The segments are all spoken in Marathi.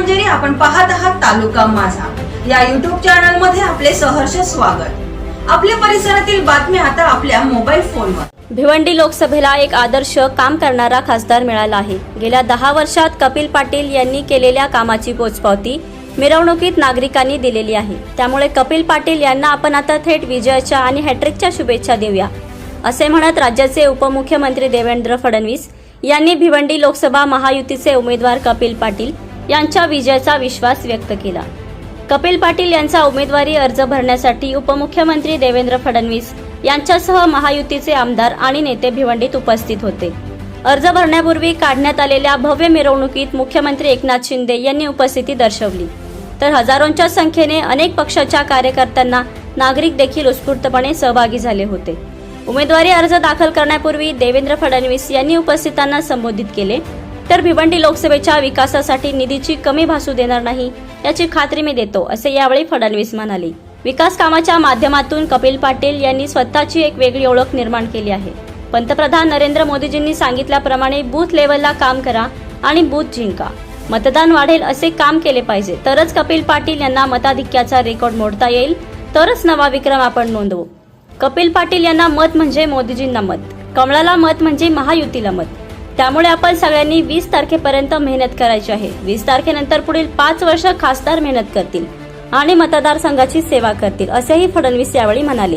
मंजिरी आपण पाहत आहात तालुका माझा. या युट्यूब चॅनलमध्ये आपले सहर्ष स्वागत. आपल्या परिसरातील बातम्या आता आपल्या मोबाईल फोनवर भिवंडी लोकसभेला एक आदर्श काम करणारा खासदार मिळाला आहे. गेल्या दहा वर्षात कपिल पाटील यांनी केलेल्या कामाची पोचपावती मिरवणुकीत नागरिकांनी दिलेली आहे. त्यामुळे कपिल पाटील यांना आपण आता थेट विजयाच्या आणि हॅट्रिकच्या शुभेच्छा देऊया. असे म्हणत राज्याचे उपमुख्यमंत्री देवेंद्र फडणवीस यांनी भिवंडी लोकसभा महायुतीचे उमेदवार कपिल पाटील यांच्या विजयाचा विश्वास व्यक्त केला. कपिल पाटील यांचा उमेदवारी अर्ज भरण्यासाठी उपमुख्यमंत्री देवेंद्र फडणवीस यांच्यासह महायुतीचे आमदार आणि नेते भिवंडीत उपस्थित होते. अर्ज भरण्यापूर्वी काढण्यात आलेल्या भव्य मिरवणुकीत मुख्यमंत्री एकनाथ शिंदे यांनी उपस्थिती दर्शवली. तर हजारोंच्या संख्येने अनेक पक्षाच्या कार्यकर्त्यांना नागरिक देखील उत्स्फूर्तपणे सहभागी झाले होते. उमेदवारी अर्ज दाखल करण्यापूर्वी देवेंद्र फडणवीस यांनी उपस्थितांना संबोधित केले. तर भिवंडी लोकसभेच्या विकासासाठी निधीची कमी भासू देणार नाही याची खात्री मी देतो असे यावेळी फडणवीस म्हणाले. विकास कामाच्या माध्यमातून कपिल पाटील यांनी स्वतःची एक वेगळी ओळख निर्माण केली आहे. पंतप्रधान नरेंद्र मोदीजींनी सांगितल्याप्रमाणे बूथ लेवलला काम करा आणि बूथ जिंका. मतदान वाढेल असे काम केले पाहिजे तरच कपिल पाटील यांना मताधिक्याचा रेकॉर्ड मोडता येईल तरच नवा विक्रम आपण नोंदवू. कपिल पाटील यांना मत म्हणजे मोदीजींना मत कमळाला मत म्हणजे महायुतीला मत. त्यामुळे आपण सगळ्यांनी वीस तारखेपर्यंत मेहनत करायची आहे. वीस तारखेनंतर पुढील पाच वर्ष खासदार मेहनत करतील आणि मतदारसंघाची सेवा करतील असेही फडणवीस यावेळी म्हणाले.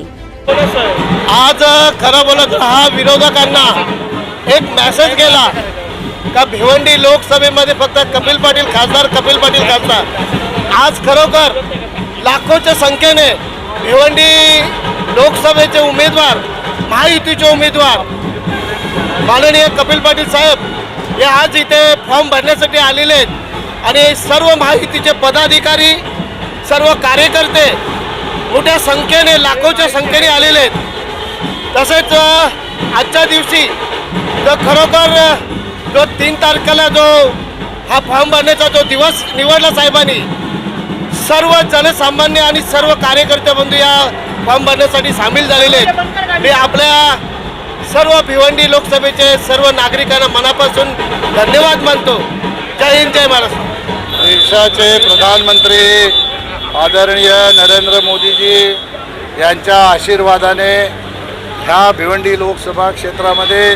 आज खरं बोलत हा विरोधकांना एक मेसेज गेला का भिवंडी लोकसभेमध्ये फक्त कपिल पाटील खासदार कपिल पाटील खासदार. आज खरोखर लाखोच्या संख्येने भिवंडी लोकसभेचे उमेदवार महायुतीचे उमेदवार माननीय कपिल पाटील साहेब हे आज इथे फॉर्म भरण्यासाठी आलेले आहेत. आणि सर्व माहितीचे पदाधिकारी सर्व कार्यकर्ते मोठ्या संख्येने लाखोच्या संख्येने आलेले आहेत. तसेच आजच्या दिवशी जो खरोखर जो तीन तारखेला जो हा फॉर्म भरण्याचा जो दिवस निवडला साहेबांनी सर्व जनसामान्य आणि सर्व कार्यकर्ते बंधू या फॉर्म भरण्यासाठी सामील झालेले आहेत. मी आपल्या सर्व भिवंडी लोकसभेचे सर्व नागरिकांना मनापासून धन्यवाद मानतो. जय हिंद जय महाराष्ट्र. देशाचे प्रधानमंत्री आदरणीय नरेंद्र मोदीजी यांच्या आशीर्वादाने ह्या भिवंडी लोकसभा क्षेत्रामध्ये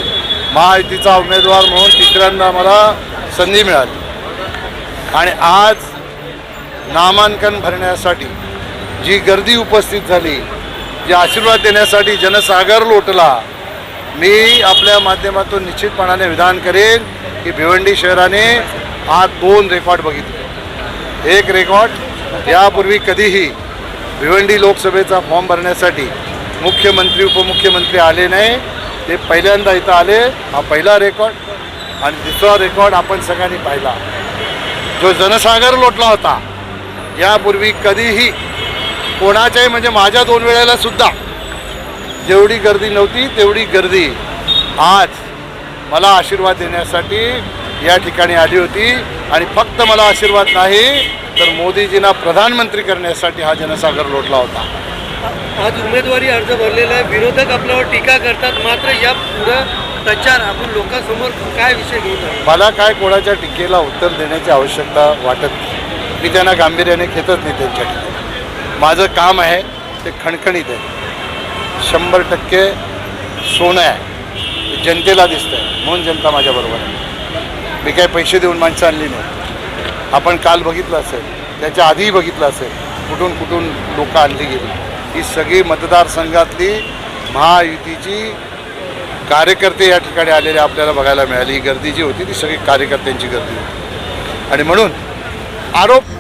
महायुतीचा उमेदवार म्हणून तिसऱ्यांदा मला संधी मिळाली. आणि आज नामांकन भरण्यासाठी जी गर्दी उपस्थित झाली जी आशीर्वाद देण्यासाठी जनसागर लोटला मी आपल्या माध्यमातून निश्चितपणाने विधान करेन की भिवंडी शहराने आज दोन रेकॉर्ड बघितले. एक रेकॉर्ड यापूर्वी कधीही भिवंडी लोकसभेचा फॉर्म भरण्यासाठी मुख्यमंत्री उपमुख्यमंत्री आले नाही. ते पहिल्यांदा इथं आले. हा पहिला रेकॉर्ड आणि दुसरा रेकॉर्ड आपण सगळ्यांनी पाहिला. जो जनसागर लोटला होता यापूर्वी कधीही कोणाच्याही म्हणजे माझ्या दोन वेळेला सुद्धा जेवढी गर्दी नव्हती तेवढी गर्दी आज मला आशीर्वाद देण्यासाठी या ठिकाणी आली होती. आणि फक्त मला आशीर्वाद नाही तर मोदीजींना प्रधानमंत्री करण्यासाठी हा जनसागर लोटला होता. आज उमेदवारी अर्ज भरलेला आहे. विरोधक आपल्यावर टीका करतात मात्र या पुढं प्रचार आपण लोकांसमोर काय विषय घेऊन? मला काय कोणाच्या टीकेला उत्तर देण्याची आवश्यकता वाटत नाही. मी त्यांना गांभीर्याने घेतच नाही त्यांच्या माझं काम आहे ते खणखणीत आहे. शंभर टक्के सोनं आहे. जनतेला दिसतं आहे म्हणून जनता माझ्याबरोबर आहे. मी काय पैसे देऊन माणसं आणली नाही. आपण काल बघितलं असेल. त्याच्या आधीही बघितलं असेल. कुठून कुठून लोकं आणली गेली. ही सगळी मतदारसंघातली महायुतीची कार्यकर्ते या ठिकाणी आलेले आपल्याला बघायला मिळाली. ही गर्दी जी होती ती सगळी कार्यकर्त्यांची गर्दी होती. आणि म्हणून आरोप